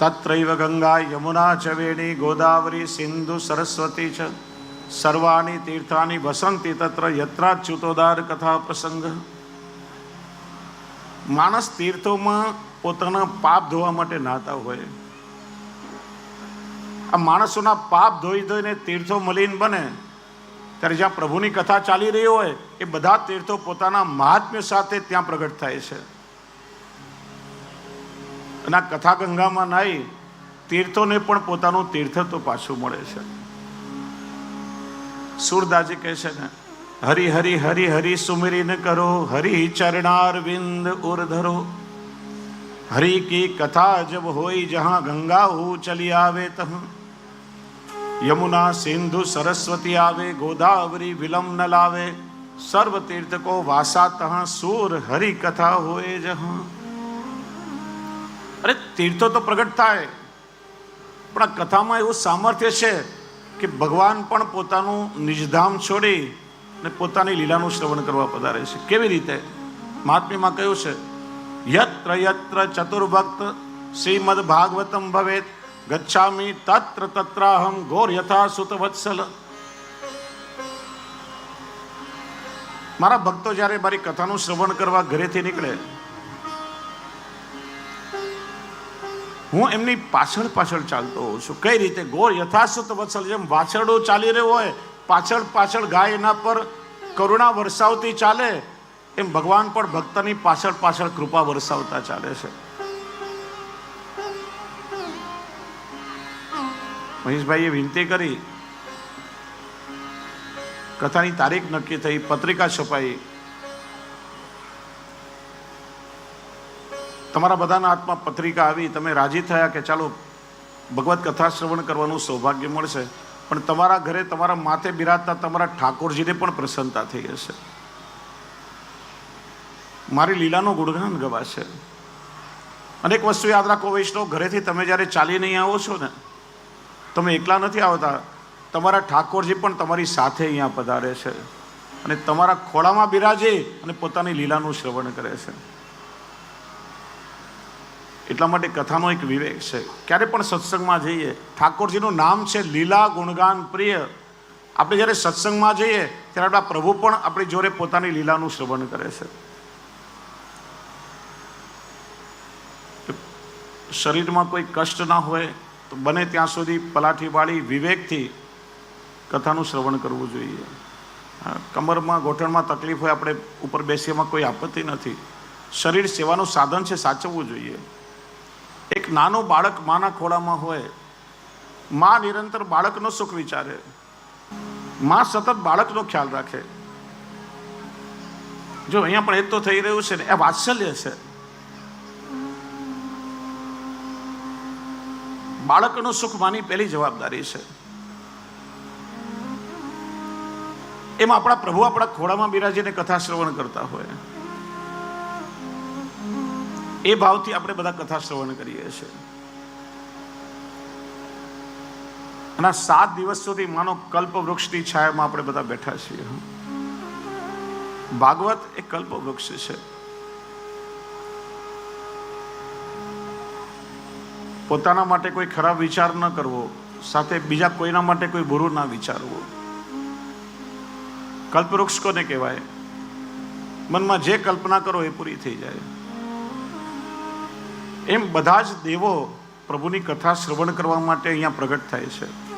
તત્રૈવ ગંગા યમુના ચવેણી ગોદાવરી સિંધુ સરસ્વતી છે સર્વાણી તીર્થાની વસંતી તત્ર યત્રાચ્યુતોદાર કથા પ્રસંગ માણસ તીર્થોમાં પોતાના પાપ ધોવા માટે નાતા હોય। આ માણસોના પાપ ધોઈ ધોઈને તીર્થો મલિન બને, ત્યારે જ્યાં પ્રભુની કથા ચાલી રહી હોય, એ બધા તીર્થો પોતાના મહાત્મ્ય સાથે ત્યાં પ્રગટ થાય છે। અને આ કથા ગંગામાં નાઈ તીર્થોને પણ પોતાનું તીર્થ તો પાછું મળે છે. સુરદાજી કહે છે ને, હરી હરી હરી હરી સુમિરીન કરો, હરિ ચરણાર વિંદ ઉર ધરો. હરિ કી કથા જબ હોય જહાં ગંગા હો ચલી આવે તહ. યમુના સિંધુ સરસ્વતી આવે, ગોદાવરી વિલમ ન લાવે. સર્વ તીર્થ કો વાસા તહાં સુર હરિ કથા હોય જહાં. અરે, તીર્થો તો પ્રગટ થાય. પણ આ કથામાં એવું સામર્થ્ય છે કે ભગવાન પણ પોતાનું નિજધામ છોડી અને પોતાની લીલાનું શ્રવણ કરવા પધારે છે. કેવી રીતે? મહાત્મ્યમાં કહ્યું છે, યત્ર યત્ર ચતુર્ભક્ત શ્રીમદ ભાગવતમ ભવેત, ગચ્છામી તત્ર તત્રાહમ ઘોર યથા સુત વત્સલ. મારા ભક્તો જ્યારે મારી કથાનું શ્રવણ કરવા ઘરેથી નીકળે હું એમની પાછળ પાછળ ચાલતો હોઉં છું. કઈ રીતે? ગોર યથાસ્થ વત્સલ જેમ વાછરડો ચાલી રહ્યો હોય, પાછળ પાછળ ગાય એના પર કરુણા વરસાવતી ચાલે, એમ ભગવાન પણ ભક્તની પાછળ પાછળ કૃપા વરસાવતા ચાલે છે. મહેશભાઈએ વિનંતી કરી. કથાની તારીખ નક્કી થઈ, પત્રિકા છપાઈ. તમારા બધાના હાથમાં પત્રિકા આવી, તમે રાજી થયા કે ચાલો ભગવત કથા શ્રવણ કરવાનું સૌભાગ્ય મળશે. પણ તમારા ઘરે તમારા માથે બિરાજતા તમારા ઠાકોરજીને પણ પ્રસન્નતા થઈ હશે મારી લીલાનો ગુણગાન ગવાશે. અનેક વસ્તુ યાદ રાખો વૈષ્ણવ, ઘરેથી તમે જ્યારે ચાલીને નહીં આવો છો ને, તમે એકલા નથી આવતા, તમારા ઠાકોરજી પણ તમારી સાથે અહીંયા પધારે છે. અને તમારા ખોળામાં બિરાજે અને પોતાની લીલાનું શ્રવણ કરે છે. એટલા માટે કથાનો એક વિવેક છે. ક્યારે પણ સત્સંગમાં જઈએ, ઠાકોરજીનું નામ છે લીલા ગુણગાન પ્રિય. આપણે જ્યારે સત્સંગમાં જઈએ, ત્યારે આપણા પ્રભુ પણ આપણી જોડે પોતાની લીલાનું શ્રવણ કરે છે. શરીરમાં કોઈ કષ્ટ ના હોય, તો બને ત્યાં સુધી પલાઠી વાળી વિવેકથી કથાનું શ્રવણ કરવું જોઈએ. કમરમાં, ગોઠણમાં તકલીફ હોય, આપણે ઉપર બેસીમાં કોઈ આપત્તિ નથી. શરીર સેવાનું સાધન છે, સાચવવું જોઈએ. એક નાનો બાળક માના ખોળામાં હોય, માં નિરંતર બાળકનો સુખ વિચારે. માં સતત બાળકનો ખ્યાલ રાખે. જો અહીંયા પણ એ તો થઈ રહ્યું છે ને, એ વાત્સલ્ય છે. બાળકનું સુખ માની પહેલી જવાબદારી છે. એમાં આપણા પ્રભુ આપણા ખોળામાં બિરાજીને કથા શ્રવણ કરતા હોય. એ ભાવથી આપણે બધા કથા શ્રવણ કરીએ છીએ. અને સાત દિવસ સુધી માનો કલ્પ વૃક્ષની છાયામાં આપણે બધા બેઠા છીએ. ભાગવત એ કલ્પ વૃક્ષ છે. પોતાના માટે કોઈ ખરાબ વિચાર ન કરવો, સાથે બીજા કોઈના માટે કોઈ બુરું ના વિચારવું. કલ્પવૃક્ષ કોને કહેવાય? મનમાં જે કલ્પના કરો એ પૂરી થઈ જાય. એમ બધા જ દેવો પ્રભુની કથા શ્રવણ કરવા માટે અહીંયા પ્રગટ થાય છે.